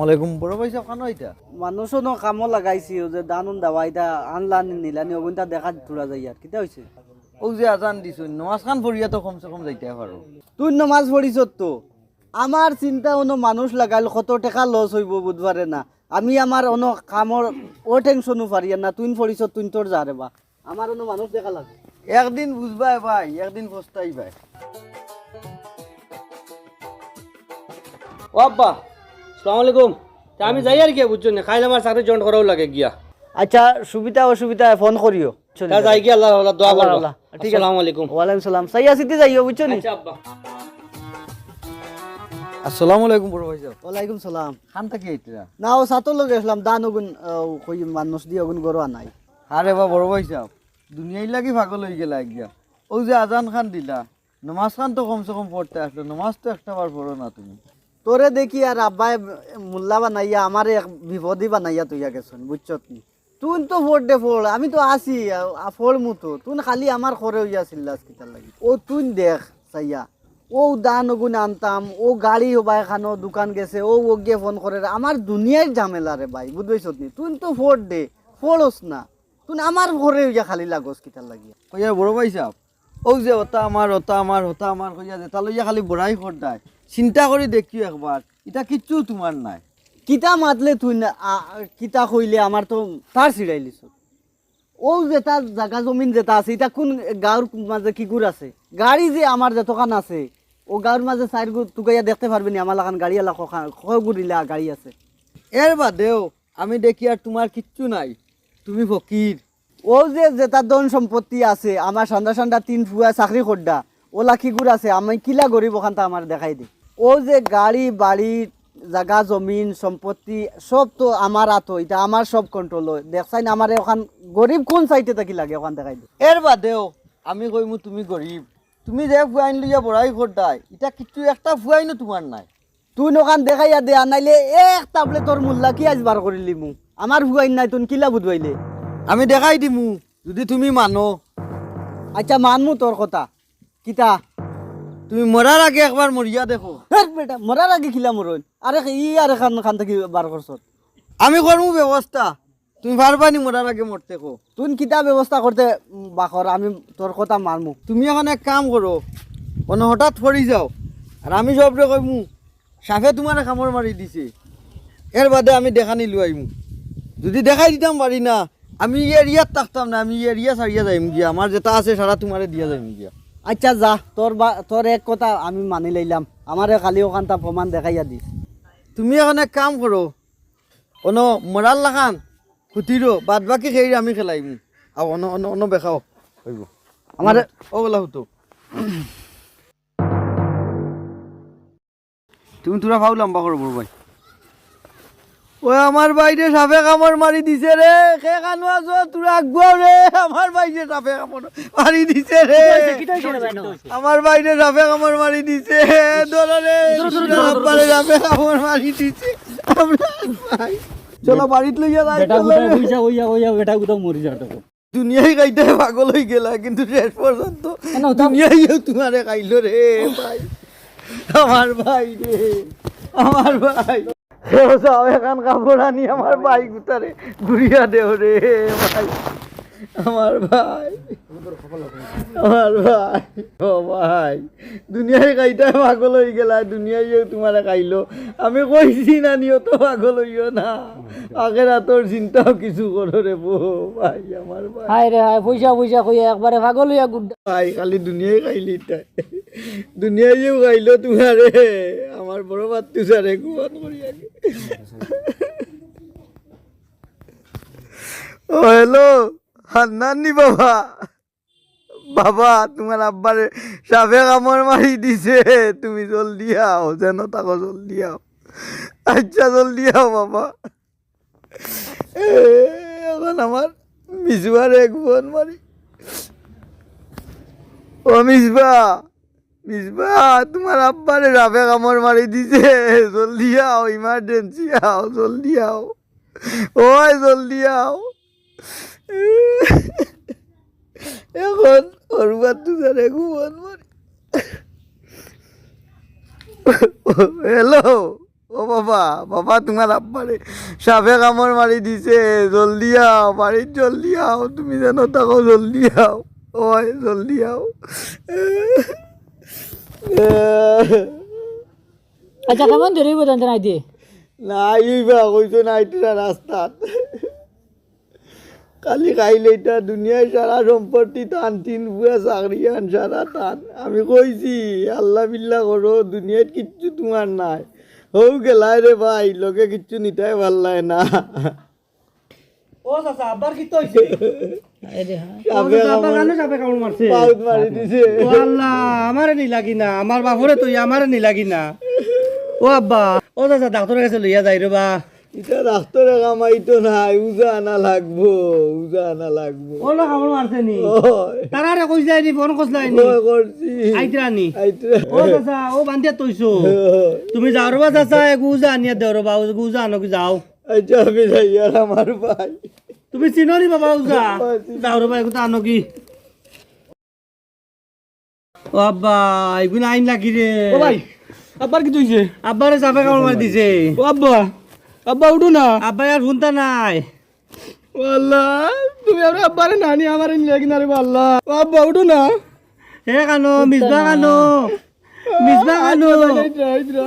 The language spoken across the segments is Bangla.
আলাইকুম বড় ভাই খানো এটা মানুষও ন কামো লাগাইছি ও যে দানুন দাওয়া এটা আনলানি নিলানি অগুনটা দেখা তোরা যাই আর কিতা হয়েছে ও যে আজান দিছো নমাজ খান পড়িয়া তো কমসে কম যাইতে পারো তুই নমাজ পড়িস তো? আমার চিন্তা অন্য মানুষ লাগাইল কত টাকা লস হইব বুধবারে না। আমি আমার অন্য কামর ও টেনশনও পারি না তুই পড়িস তুই তোর যা রে বা। আমার অন্য মানুষ দেখা লাগে। একদিন বুঝবাই ভাই একদিন পস্তাই ভাই। ও আব্বা সালাম আলাইকুম। তা আমি যাই আর কি বুঝছ না? খাইলে আমার চাকরি জয়েন করাও লাগে গিয়া। আচ্ছা সুবিধা অসুবিধা ফোন করিও। তা যাই গিয়া আল্লাহ আল্লাহ দোয়া আল্লাহ। ঠিক আছে। আসসালামু আলাইকুম। ওয়ালাইকুম সালাম। সাইয়া সিদ্ধি যাইও বুঝছ নি? আচ্ছা আব্বা। আসসালামু আলাইকুম বড় ভাই সাহেব। ওয়ালাইকুম সালাম। খান থাকি এটা না ও সাতর লগে আসলাম দান ওগুন কই মানুষ দিয়ে ওগুন গরো আনাই আরে বা বড় ভাই সাহেব দুনিয়াই লাগি পাগল হয়ে গেলা একগিয়া ও যে আজান খান দিলা নমাজ খান তো কমসে কম পড়তে আসলো নমাজ তো একটা বার পড়ো না তুমি। তোরে দেখি আর আব্বাই মোল্লা বানাইয়া আমার এক বিপদই বানাইয়া তুইয়া গেছন বুঝছত নি তুই তো ফোর দে ফোর আমি তো আছি ফোর মতো তুই খালি আমার খরে হইয়া চিল্লাস কিতার লাগি ও তুই দেখ চাইয়া ও দান ওগুন আনতাম ও গাড়ি হবা এখানো দোকান গেছে ও ওগে ফোন করে আমার দুনিয়ার ঝামেলা রে ভাই বুঝবাইছত নি তুই তো ফোর দে ফোরস না তুই আমার ঘরে হইয়া খালি লাগস কিতার লাগি কইয়া বড় ভাই সাহেব ও যে ওটা আমার ওটা আমার ওটা আমার কইয়া যে তালইয়া খালি বড়াই খরদায় চিন্তা করে দেখিও একবার এটা কিচ্ছু তোমার নাই। কিতা মাতলে তুই না কিতা কইলে আমার তো তার ছিড়াইলিস ও যেটা জাগা জমিন যেটা আছে এটা কোন গাঁর মাঝে কি গুড় আছে? গাড়ি যে আমার যতখান আছে ও গাঁর মাঝে সাইড গুড় তুকাইয়া দেখতে পারবি নি আমার লাগান গাড়ি এলা গুড়িলা গাড়ি আছে। এর বাদেও, আমি দেখি আর তোমার কিচ্ছু নাই। তুমি ফকির ও যে যেটা ধন সম্পত্তি আছে আমার সন্ধ্যা সন্ধ্যা তিন ফুয়া চাকরি করডা ওলা কি গুড় আছে আমি কিলা গরিব ওখানটা আমার দেখাই দে। ও যে গাড়ি বাড়ি জাগা জমিন সম্পত্তি সব তো আমার আতো এটা আমার সব কন্ট্রোল হয়। দেখছাই না আমার ওখান গরিব কোন সাইডে থাকি লাগে ওখান দেখাই দে। এর বাদেও আমি কইমু তুমি গরিব তুমি যে ফুয়াইন লইয়া বড়াই খরদাই এটা কিচ্ছু একটা ফুয়াইনও তোমার নাই। তুই ওখান দেখাইয়া দে আনাইলে এক তাবলে তোর মূল্যা কি আজ বার করিলি মু? আমার হুয়াইন নাই তুই কিলা বুধবাইলে? আমি দেখাই দিমু যদি তুমি মানো। আচ্ছা মানমু তোর কথা। কিতা? তুমি মরার আগে একবার মরিয়া দেখো। বেটা মরার আগে খিলা মরইন আরে ই আর খান খান থেকে বার করছত আমি করমু ব্যবস্থা তুমি পারবা নি মরার আগে মরতে কো তুমি কিতা ব্যবস্থা করতে বাখর আমি তোর কথা মানমু। তুমি এখন এক কাম করো কোনো হঠাৎ পড়ি যাও। আর আমি সবরে কইমু সাফে তোমার কামড় মারি দিছে। এর বাদে আমি দেখা নিলু আইমু। যদি দেখাই দিতাম পারি না আমি এরিয়াত থাকতাম না আমি এরিয়া সারিয়া যাইম গিয়া। আমার যেটা আছে সারা তোমারে দিয়া যাইম গিয়া। আচ্ছা যা তোর বা তোর এক কথা আমি মানি লইলাম। আমারে খালি ওখানটা প্রমাণ দেখাইয়া দিস। তুমি এখন এক কাম করো কোনো মরার লাখান খুটিরো বাদ বাকি খেয়ে আমি খেলাইম। আর অন অন অন বেখাও। হইব আমার ওগুলা হতো তুমি তোরা ভাও লম্বা করো বড় ভাই ওই আমার বাইরে সাপে কামড় মারি দিছে রে। সে কানো আছো? তোরা আগুয়াও রে। আমার বাইরে সাপে কামড় মারি দিছে রে। আমার বাইরে সাপে কামড় মারি দিছে। ধরো রে। আব্বারে সাপে কামড় মারি দিছে। চলো বাড়িতে লইয়া যাই চলো রে। দুনিয়ায় খাইতে পাগল হয়ে গেলা কিন্তু শেষ পর্যন্ত দুনিয়ায় তোমারে খাইলো রে ভাই। আমার ভাই রে। আমার ভাই। হেও যাও, এখন আনি, আমার ভাই গুতারে ঘুরিয়া দেও রে ভাই। আমার ভাই। আমার ভাই। ও ভাই। দুনিয়ায় খাইতে পাগল হয়ে গেলা, দুনিয়ায় তোমার কাইলো। আমি কইছি না নিও তো পাগল হইও না। আগের তোর চিন্তাও কিছু করো রে বো ভাই আমার ভাই। হায় রে হায় পয়সা পয়সা কইয়া একবারে পাগল হইয়া গুড ভাই খালি দুনিয়ায় খাইলি তাই। দুনিয়ায়ও খাইলো তোমারে আমার বড় বাত্তু সারে গুয়ান করি আগে ও হ্যালো হান্নানি বাবা। বাবা তোমার আব্বারে সাপে কামড় মারি দিছে তুমি জলদি আও যেন তাকো জলদি আও। আচ্ছা জলদি আও বাবা। এখন আমার মিজুয়ার এক বোন মারি। ও মিসবা মিসবা, তোমার আব্বারে রাফে কামড় মারি দিছে। জলদি আও ইমার্জেন্সি আও, জলদি আও। ওই জলদি আও। এখন ওর বাচ্চু সারে ঘুমন মারি। হ্যালো ও বাবা বাবা তোমার আব্বারে। সাপে কামড় মারি দিছে জলদি আও বাড়ির জলদি আও তুমি যেন থাকো জলদি আও। ওই জলদি আও। আচ্ছা কেমন ধরে বোঝান নাই দিয়ে নাই বা কইছো না এটা রাস্তাত। খালি খাইলে এটা দুনিয়ায় সারা সম্পত্তি টান তিন বুয়া চাকরি আন সারা টান আমি কইছি আল্লাহ বিল্লাহ করো দুনিয়ায় কিচ্ছু তোমার নাই। হৌ গেলাই রে ভাই লোকে কিচ্ছু নিতাই ভালো লাগে না। ও চাচা আব্বার কি তো হইছে ও আমার বাপরে তুই আমারে নি লাগি না। ও আব্বা ও চাচা ডাক্তারের কাছে লইয়া যাই রে বা। এটা ডাক্তারে কামাইতো নাই উজা আনা লাগবো উজা আনা লাগবো। ও না কামড় মারছে নি? তারারে কইছ যায়নি ফোন কইছ যায়নি ওই করছি। আইতরা নি? আইতে ও চাচা ও বান্ধিয়া তইছো তুমি যাও রবা চাচা এক উজা আনিয়া দেও রবা উজা আনো কি যাও। আচ্ছা আমি যাই আর আমার ভাই। তুমি চিনো নি বাবা উজা? যাও রবা এগুলো আনো কি ও আব্বা এগুলো আইন লাগি রে ও ভাই আব্বার কি তুইছে আব্বারে চাপে কামড় মারি দিছে। ও আব্বা। আব্বা উঠো না। আব্বা আর শুনতা নাই। আল্লাহ তুমি আমার আব্বারে নানি আমারে নিয়ে কিনা রে আল্লাহ আব্বা উঠো না। হে কানো মিসবা কানো মিসবা কানো। ইতরা, ইতরা।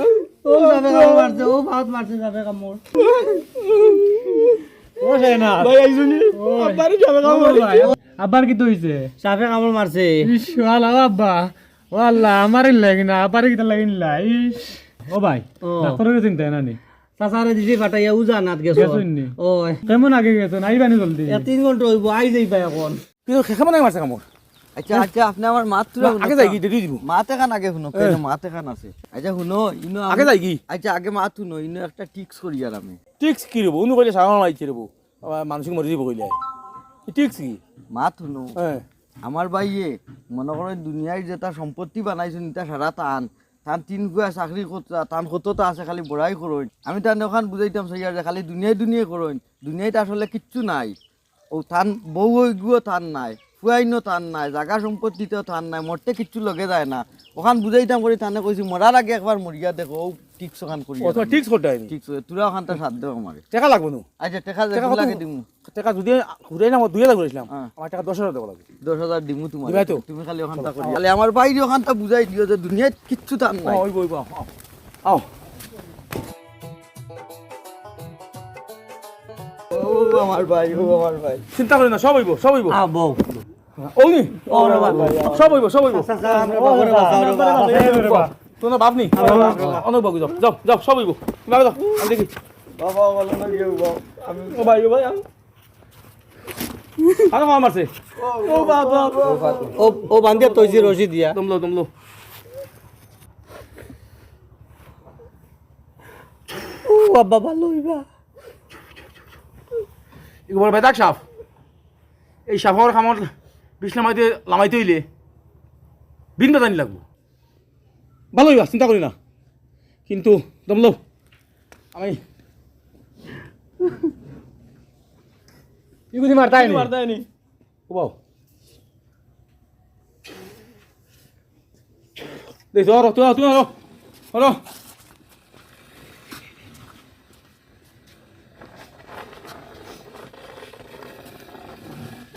ও চাপে কামড় মারছে ও ভাত মারছে চাপে কামড়। ও সেনা ভাই আব্বারে যাবে কি হইছে? চাপে কামড় মারছে। ইস আল্লাহ আব্বা। ও আল্লাহ আমার লাগি না আবার কিটা লাগি না ইস। ও ভাই ডাক্তারের চিন্তা নানি। চাচারে দিছি ফাটাইয়া উজা নাত গেছো। গেছুন কেমন আগে গেছো? নাই বানি জলদি। তিন ঘণ্টা হইব আই যাইবা এখন কিন্তু কেমন লাগে মারছে কামড় আচ্ছা আচ্ছা আপনি আমার মাত আগে যাই কি দিব। মাত এখান আগে শুনো কেন মাত এখান আছে। আচ্ছা শুনো ইনো আগে যাই আচ্ছা আগে মাত শুনো ইনো একটা টিক্স করি আর আমি। টিক্স কি রব উনি কইলে সাধারণ মাইছে রব মানুষ মরে যাব কইলে। টিক্স কি? মাত শুনো। আমার ভাইয়ে মনে করেন দুনিয়ায় যে তার সম্পত্তি বানাইছেন এটা সারা টান। তান তিন গুয়া চাকরি তান কতটা আছে খালি বড়াই করইন আমি তান ওখান বুঝাইতাম সাইয়ার যে খালি দুনিয়ায় দুনিয়ায় করইন দুনিয়াতে আসলে কিচ্ছু নাই। ও থান বউ হইগুও থান নাই। ফুয়াইনও থান নাই। জাগা সম্পত্তিতেও থান নাই। মরতে কিচ্ছু লগে যায় না। ওখান বুঝাইতাম করে থানে কইছি মরার আগে একবার মরিয়া দেখো। টিক্স ওখান করি ও তোমার করতে হয়নি টিক্স তোরা ওখান তো সাথ দেও টাকা লাগবে না আচ্ছা টেকা টাকা লাগে দিমু টাকা যদি ঘুরে না দুই হাজার করেছিলাম হ্যাঁ। আমার টাকা দশ হাজার দেবো লাগবে দশ হাজার দিমু তোমার তো? তুমি খালি ওখানটা করি খালি আমার বাইরে ওখানটা বুঝাই দিও যে দুনিয়ায় কিচ্ছু টান নাই ওই বই আও আও ও আমার ভাই ও আমার ভাই চিন্তা করি না সব হইব সব হইব আ বউ ওনি সব হইব সব হইব তোমার বাপ নি? অনেক বাবু যাও। যাও যাও সব তুমি আগে যাও আমি দেখি। বাবা বলো না কেউ আমি ও ভাই ও ভাই আও আরে মার মারছে। ও বাবা ও ও বান্ধিয়া তৈছি রশি দিয়া। দমলো দমলো ও আব্বা ভালো হইবা। বেদাক সাপ। এই খামর বিছনা মাইতে লামাইতে হইলে বিন বেদানি লাগবো। ভালো হইবা চিন্তা করি না। কিন্তু দমলো আমি ইগুদি মারতাই নি মারতায়নি? ও বাও দেখ ধরো তুই তুই ধরো ধরো।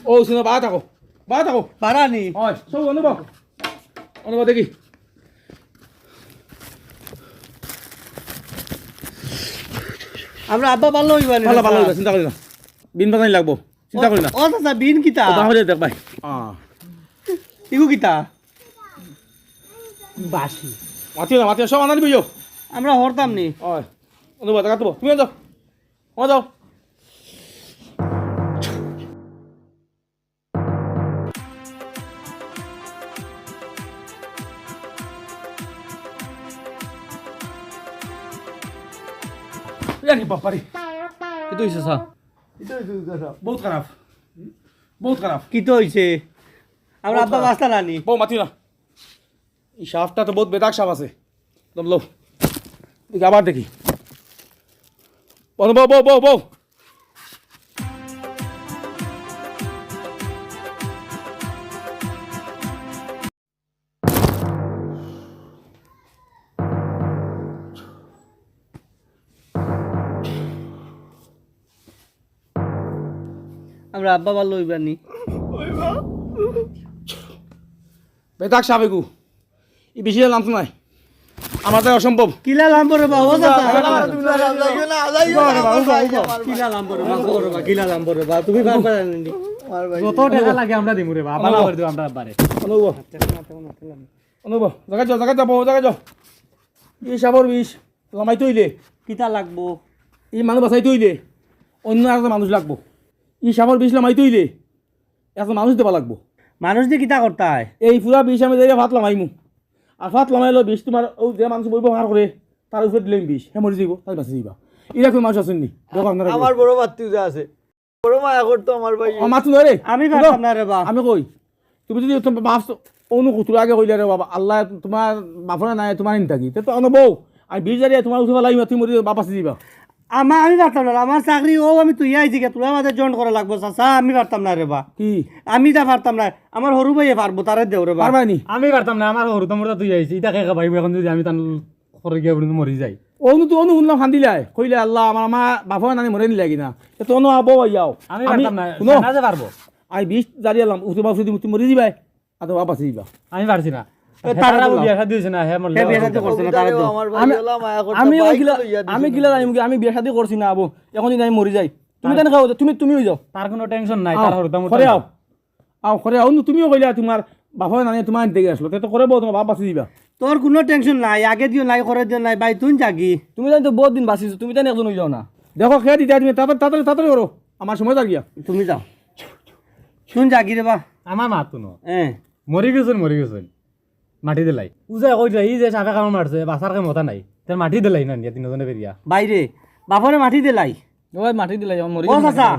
ও শুনো বা থাকো বা থাকো। পারানি হয় সব অনুভব অনুভব দেখি। আমরা আব্বা ভালো হইবা নি। ভালো ভালো হইবা, চিন্তা করি না। বিন বাজানি লাগবো চিন্তা করি না। ও দাদা বিন কিতা? তাহলে দেখ ভাই ইগু কিতা? বাসি মাতিও না মাতিও সব আনা দিবি আমরা হরতাম নি। ওই অনুবাদ কাটবো। তুমি যাও ও যাও। জানি বাপারি। কিতো হইছে সা বহুত খারাপ। বহুত খারাপ। কিতো হইছে? আমরা আব্বা বাস্তা নানি বউ মাতি না। এই সাপটা তো বহুত বেদাক সাপ আছে। দম লো দেখি আবার দেখি। বউ বউ বউ বউ আমরা আব্বা ভালো হইবার নি বেতাক সাবেকু ই বেশি নাম তো নাই। আমার তাই অসম্ভব। কিলা লাম্ব রে বা ও চাচা? যাইও না, যাইও না, আমার ভাই, আমার ভাই। কিলা লাম্ব রে বা ও রে বা কিলা লাম্ব রে বা তুমি পারবা নি আমার ভাই। যত টাকা লাগে আমরা দিমু রে বাবা না করে দিব আমরা আব্বারে। অনুভব। অনুভব। জায়গা যাও জায়গা যাব জায়গা যাও। ই সাবর বিষ লামাই তৈলে কিতা লাগবো? ই মানুষ বাঁচাই তৈলে অন্য একটা মানুষ লাগবো। ই সাবর বিষ লামাই তৈলে একটা মানুষ দেবা লাগবো। মানুষ দিয়ে কিতা করতে হয়? এই পুরা বিষ আমি যাই ভাত লামাইমু। আর ভাত লামাইলো বিষ তোমার ও যে মানুষ বই ব্যবহার করে তার উপরে দিলে বিষ। হে মরে যাইব তাই বাঁচি যাইবা এরকম মানুষ আছেন নি? আমার বড় যে আছে। বড় মায়া করতো আমার ভাই আমার তো রে আমি আমি কই তুমি যদি বাপ অনু কুতুর আগে কইলে রে বাবা আল্লাহ তোমার বাপরে নাই তোমার নিন থাকি তো অন বউ আমি বিষ জারিয়া তোমার উঠে লাগি তুমি মরি বাপ আছে দিবা আমার আমি পারতাম না আমার চাকরি ও আমি তুই আইছি কে তোরা মাঝে জয়েন করা লাগবো চাচা আমি পারতাম না রে বা। কি? আমি যা পারতাম না আমার সরু ভাইয়ে পারব তারে দেও রে বা। পারবাই নি? আমি পারতাম না আমার সরু তোমরা তুই আইছি ইটা কে ভাই এখন যদি আমি তান করে গিয়ে পর্যন্ত মরি যাই। অনু তো অনু শুনলাম খান্দিলাই কইলে আল্লাহ আমার আমার বাপরে নানি মরে নিলে কিনা। তো অনু আবো ইয়াও আমি পারতাম না শুনো। না যে পারব। আমি বিষ জারিয়ালাম উঠে বাপ তুমি মরে দিবাই আর বাপ আছে দিবা। আমি পারছি না। আমি- কিলা জানিম আমি বিয়া শাদি করছি না আবো। এখন যদি আমি মরি যাই তুমি কেন খাও? তুমি তুমি হয়ে যাও। তার কোনো টেনশন নাই তার করে আও। আও করে আও। তুমিও কইলা তোমার বাপরে নানি তোমার দেখে আসলো তো করে বউ তোমার বাপ আছে দিবা। তোর কোনো টেনশন নাই আগে দিও নাই করে দিও নাই ভাই তুই জাগি। তুমি জানি তো বহুত দিন বাঁচিছো তুমি জানি একজন হয়ে যাও না। দেখো খেয়ে দিতে তুমি তাড়াতাড়ি তাড়াতাড়ি তাড়াতাড়ি করো আমার সময় থাকি তুমি যাও। তুই জাগি রে বা আমার মাত তো এ। মরি গেছেন মরি গেছেন মাটি দিলাই। উজা কই দিলাই ই যে চাপে কাম মারছে বাসার কে মতা নাই। তার মাটি দিলাই না নিয়া তিনজনে বেরিয়া বাইরে বাপরে মাটি দিলাই। ওই মাটি দিলে যেমন মরি ও চাচা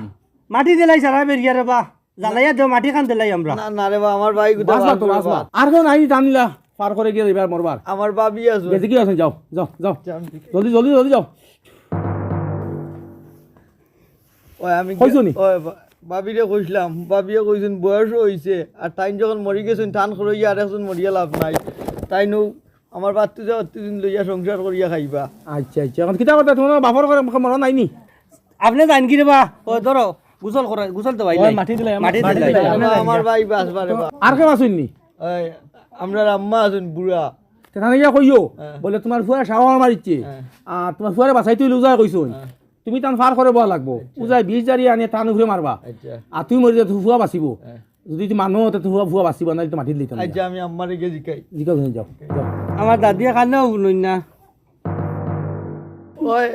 মাটি দিলাই। সারা বেরিয়া রে বা। জ্বালাইয়া দেও মাটি খান দিলাই আমরা। না না রে বা আমার ভাই তো আর কেউ নাই জানিলা পার করে গিয়ে এবার মরবার আমার বাবি আছে। বেঁচে কি আছেন যাও যাও যাও। জলদি জলদি জলদি যাও। ওই আমি কইছো নি? ওই বাবিরে কইছিলাম বাবিয়ে কইছেন বয়স হইছে আর তাইন যখন মরি গেছেন টান করইয়া আর একজন মরিয়া লাভ নাই। তাইনু আমার বাত্তু যা অত্যদিন লইয়া সংসার করিয়া খাইবা। আচ্ছা আচ্ছা। এখন কিতা কথা তোমার বাপর করে মরা নাই নি? আপনি জান কি রে বা ও ধরো গুসল করে গুসল তো ভাই মাটি দিলাই, মাটি দিলাই। দিলাই। আমার- ভাই বাঁচবা রে বা আর কেউ আসেন নি? আমরা আম্মা আছেন বুড়া তেখানে গিয়া কইও। বলে তোমার ফুয়ার সাওয়ার মারিচ্ছে হ্যাঁ। আর তোমার ফুয়ারে বাঁচাই তুই উজাই কইছো তুমি তান ফার করে বয়া লাগবো। উজাই বিষ জারি আনি টান ঘুরে মারবা আচ্ছা। আর তুমি মরি যাও ফুয়া বাঁচিব। যদি তুমি মানুহ হতে ফুয়া ফুয়া বাঁচিব না তো মাটি দিলি আচ্ছা আমি আম্মারে গিয়ে জিকাই। তুমি যাও যাও আমার দাদিয়া কান্নাও লই না। ওই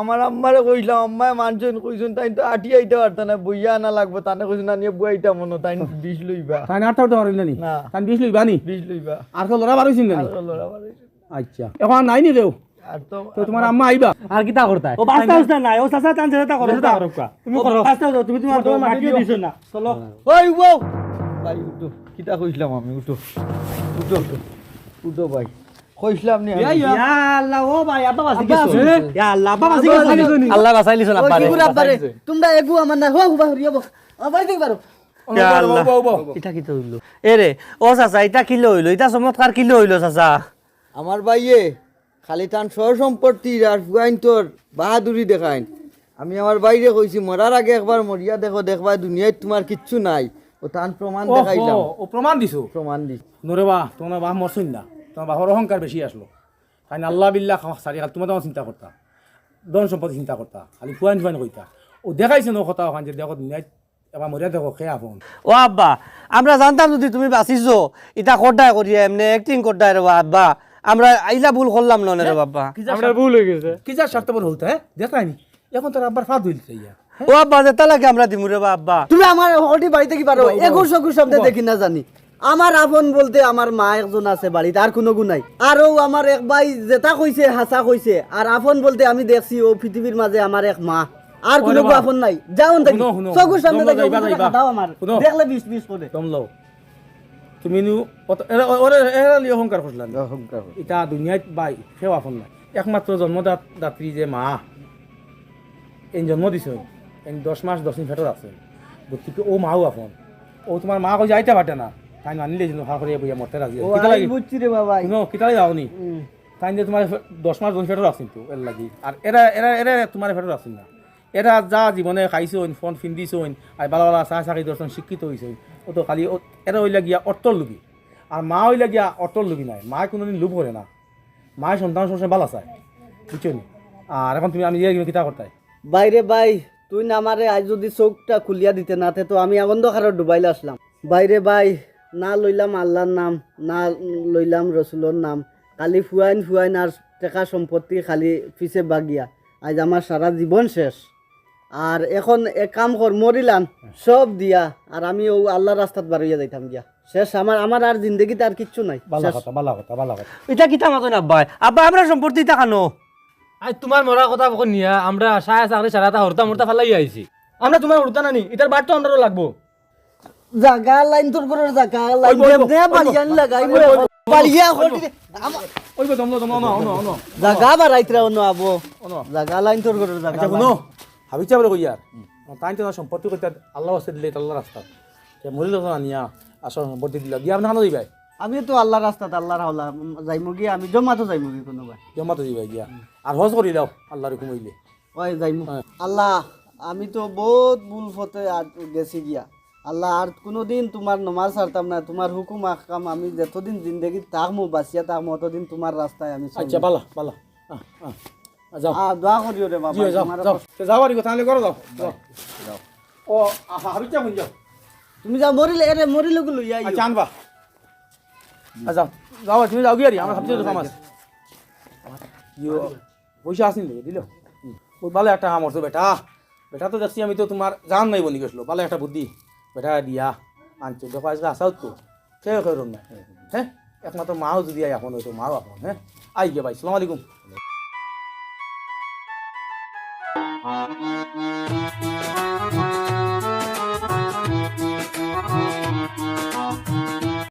আমার আম্মারে কইলাম আম্মায় মানছেন কইছেন তাই তো আটি আইতে পারত না বইয়া আনা লাগবো তানে কইছেন না নিয়ে বুয়াইতা মনো তাই বিষ লইবা। তাই আর তাও পারিল নি না। তাই বিষ লইবা নি? বিষ লইবা। আর লড়া বারোইছেন আর নি। আচ্ছা। এখন নাই নি কেউ তো তো তোমার আম্মা আইবা। আর কি তা করতা ও বাস্তা উস্তা নাই ও চাচা টান চাচা করো তা করো কা। তুমি করো বাস্তা উস্তা, তুমি তোমার তোমার মাটিও দিছো না চলো। ওই বউ ভাই উঠো। কিতা কইছিলাম আমি? উঠো। উঠো উঠো। ভাই। কইছিলাম নি ইয়া আল্লাহ ও ভাই আব্বা বাসি গেছো। ইয়া আল্লাহ আব্বা বাসি গেছো। আল্লাহ বাসাইলি চল ওই কি করে আব্বারে তোমরা এগু আমার না হো হুবা হরিয়া বো আমার দেখি পারো এটা কি তো হইল? এ রে ও চাচা এটা কিলো হইল এটা চমৎকার কিলো হইল চাচা? আমার ভাইয়ে খালি টান সহ সম্পত্তির আর ফুয়াইন তোর বাহাদুরি দেখাইন। আমি আমার বাইরে কইছি মরার আগে একবার মরিয়া দেখো দেখবা দুনিয়ায় তোমার কিচ্ছু নাই। ও টান প্রমাণ দেখাইলাম ও, প্রমাণ দিছো। প্রমাণ দিস নরে বা তোমার বাপ মরছই না। তোমার বাপর অহংকার বেশি আসলো তাই আল্লাহ বিল্লাহ সারি খাল তোমার তোমার চিন্তা করতা ধন সম্পত্তি চিন্তা করতা খালি ফুয়াইন ফুয়াইন কইতা ও দেখাইছে ন কথা ওখান যে দেখো দুনিয়ায় এবার মরিয়া দেখো খেয়ে আপন ও আব্বা আমরা জানতাম যদি তুমি বাঁচিছো এটা কোডায় করিয়া এমনি অ্যাক্টিং কোডায় রে আব্বা। আমরা আইলা ভুল করলাম না রে বাবা। আমরা ভুল হয়ে গেছে। কি যা স্বার্থপর হতে হ্যাঁ? দেখায়নি এখন তোর আব্বার ফাঁদ হইল ইয়া। ও আব্বা যেটা লাগে আমরা দিমু রে আব্বা তুমি আমার হটি বাড়িতে কি পারো? একুশ সকুশ শব্দ দেখি না জানি। আমার আপন বলতে আমার মা একজন আছে বাড়িতে আর কোনো গুণ নাই। আরও আমার এক ভাই যেটা কইছে হাসা কইছে আর আপন বলতে আমি দেখছি ও পৃথিবীর মাঝে আমার এক মা। আর কোনো আপন নাই। যাও দেখি। চকুর সামনে দেখি দাও আমার। দেখলে বিশ বিশ করে। তমলো তুমি নু এরা অহংকার করলাম এটা দুনিয়ায় বাই সেও আপন নাই। একমাত্র জন্মদাত দাত্রী যে মা এই জন্ম দিছে এই দশ মাস দশ দিন ফেটর আছে। গতিকে ও মাও আপন। ও তোমার মা কই যাইতে পারতে না। তাই মানিলে যেন হার করে বইয়া মরতে রাজি। কিতা লাগি বুঝছি রে বাবা। শুনো কিতালে যাওনি তাই যে তোমার দশ মাস দশ ফেটর আসিন তো এর লাগি। আর এরা এরা এরা তোমার ফেটর আসিন না। এরা যা জীবনে খাইছইন ফোন ফিন্দিছইন আর বালা বালা চাহ চাকরি দর্শন শিক্ষিত হয়েছইন ও তো খালি এরা হইলা গিয়া অট্টর লুবি আর মা হইলা গিয়া অট্টর লুবি নাই। মা কোনোদিন লোভ করে না। মায়ের সন্তান সবসময় বালা চায়। বুঝছ নি? আর এখন তুমি আমি কিতা করতাই। বাইরে ভাই তুই না আমারে আজ যদি চোখটা খুলিয়া দিতে না তে আমি অন্ধকারে ডুবাইলে আসলাম। বাইরে ভাই না লইলাম আল্লাহর নাম, না লইলাম রসুলোর নাম। খালি ফুয়াইন ফুয়াইন আর টাকা সম্পত্তি খালি পিছে বাগিয়া। আজ আমার সারা জীবন শেষ। আর এখন এক কাম কর মরিলাম সব দিয়া আর আমি ও আল্লাহর রাস্তাত বাড়িয়া যাইতাম গিয়া শেষ আমার আমার আর জিন্দগিতে আর কিচ্ছু নাই বালা শেষ। কথা বালা কথা বালা কথা এটা কিতা মাতন আব্বাই আব্বা আমরা সম্পত্তি ইটা খানো আজ তোমার মরা কথা কখন নিয়া আমরা সায়া চাকরি সারাটা হরতা মরতা ফালাই আইছি আমরা তোমার উড়তা নানি এটার বাট তো আমরাও লাগবো জাগা লাইন তোর করে জাগা লাইন বাড়িয়ান লাগাই গো দমলো দমলো না জাগা বাড়াইতরা অন্য আবো জাগা লাইন তোর করে জাগা আচ্ছা ভাবিছা বলে কই আর তাই তো সম্পত্তি করতে আল্লাহ আছে দিলে আল্লাহ রাস্তা মরিল তো না নিয়া আসল সম্পত্তি দিল। গিয়া আপনি দিবাই আমি তো আল্লাহ রাস্তাত আল্লাহর হাওলা। যাইমু গিয়া আমি জমা তো যাইমু গিয়া কোনো ভাই জমা তো দিবাই গিয়া আর হজ করি দাও আল্লাহর হুকুম হইলে ওই যাইমু। আল্লাহ আমি তো বহুত ভুল আর গেছি গিয়া আল্লাহ আর কোনোদিন তোমার নমাজ ছাড়তাম না তোমার হুকুম আকাম আমি যতদিন জিন্দগি থাকমু বাঁচিয়া থাকমু অতদিন তোমার রাস্তায় আমি। আচ্ছা বালা বালা যাও। দোয়া করিও রে বাবা যাও যাও। তো যাও আর তাহলে করো যাও যাও ও বুঝ যাও। তুমি যা মরিলে এরে মরিলে গুলো ইয়া আচ্ছা আনবা। আচ্ছা যাও। যাও তুমি যাও গিয়া আমরা তো কাম আছে। ইয়ো পয়সা আসিল দিল? ওই ভালো একটা কাম করছ বেটা। বেটা তো দেখছি আমি তো তোমার জান নাই বনি গেছিল ভালো একটা বুদ্ধি। বেটা দিয়া আনছো দেখো আজকে আসাও তো। সে করুন না? হ্যাঁ? একমাত্র মাও যদি আয় এখন হয়তো মাও এখন হ্যাঁ? আই গিয়ে ভাই সালাম আলাইকুম। Thank you.